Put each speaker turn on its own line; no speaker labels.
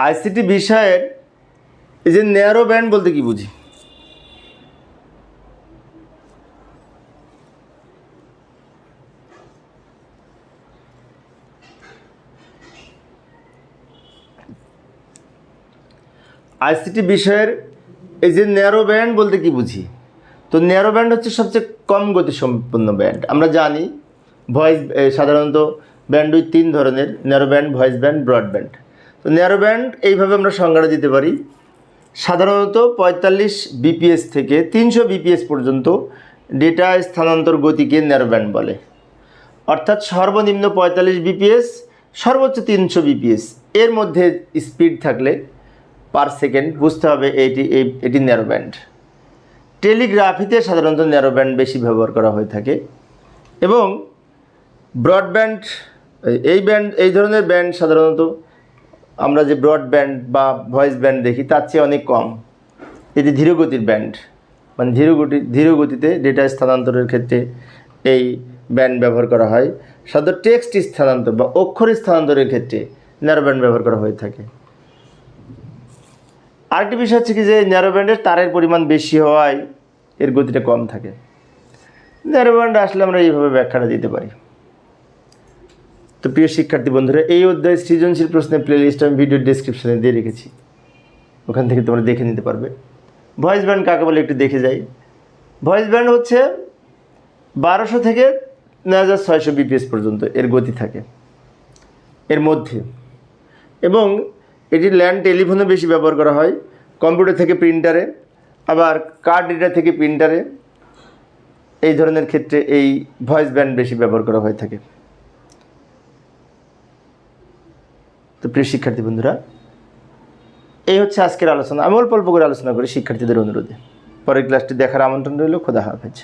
ICT বিষয়ের এই যে ন্যারো ব্যান্ড বলতে কি বুঝি? আইসিটি বিষয়ের এই যে ন্যারো ব্যান্ড বলতে কি বুঝি? তো ন্যারো ব্যান্ড হচ্ছে সবচেয়ে কম গতিসম্পন্ন ব্যান্ড আমরা জানি ভয়েস সাধারণত ব্যান্ড ওই তিন ধরনের narrow band voice band broadband তো ন্যারো ব্যান্ড এইভাবে আমরা সংজ্ঞাটা দিতে পারি। সাধারণত পঁয়তাল্লিশ বিপিএস থেকে তিনশো বিপিএস পর্যন্ত ডেটা স্থানান্তর গতিকে ন্যারো ব্যান্ড বলে। অর্থাৎ সর্বনিম্ন পঁয়তাল্লিশ বিপিএস, সর্বোচ্চ তিনশো বিপিএস। এর মধ্যে স্পিড থাকলে পার সেকেন্ড বুঝতে হবে এটি এটি ন্যারো ব্যান্ড টেলিগ্রাফিতে সাধারণত ন্যারো ব্যান্ড বেশি ব্যবহার করা হয়ে থাকে এবং ব্রডব্যান্ড এই ব্যান্ড এই ধরনের ব্যান্ড সাধারণত আমরা যে ব্রডব্যান্ড বা ভয়েস ব্যান্ড দেখি, তার চেয়ে অনেক কম। এটি ধীরগতির ব্যান্ড মানে ধীরগতি, ধীরগতিতে ডেটা স্থানান্তরের ক্ষেত্রে এই ব্যান্ড ব্যবহার করা হয়। সাধারণত টেক্সট স্থানান্তর বা অক্ষর স্থানান্তরের ক্ষেত্রে ন্যারো ব্যান্ড ব্যবহার করা হয়ে থাকে। আরেকটি বিষয় হচ্ছে কি যে ন্যারো ব্যান্ডের তারের পরিমাণ বেশি হওয়ায় এর গতিটা কম থাকে। ন্যারো ব্যান্ড আসলে আমরা এইভাবে ব্যাখ্যাটা দিতে পারি। তো প্রিয় শিক্ষার্থী বন্ধুরা, এই অধ্যায় সৃজনশীল প্রশ্নের প্লেলিস্ট আমি ভিডিও ডিসক্রিপশনে দিয়ে রেখেছি। ওখান থেকে তোমরা দেখে নিতে পারবে। ভয়েস ব্যান্ড কাকে বলে একটু দেখে যাই। ভয়েস ব্যান্ড হচ্ছে বারোশো থেকে নয় হাজার ছয়শো বিপিএস পর্যন্ত এর গতি থাকে, এর মধ্যে। এবং এটি ল্যান্ড টেলিফোনে বেশি ব্যবহার করা হয় কম্পিউটার থেকে প্রিন্টারে আবার কার্ড রিডার থেকে প্রিন্টারে এই ধরনের ক্ষেত্রে এই ভয়েস ব্যান্ড বেশি ব্যবহার করা হয়ে থাকে। তো প্রিয় শিক্ষার্থী বন্ধুরা, এই হচ্ছে আজকের আলোচনা। আমি অল্প অল্প করে আলোচনা করি শিক্ষার্থীদের অনুরোধে। পরের ক্লাসটি দেখার আমন্ত্রণ রইল। খোদা হাফেজ।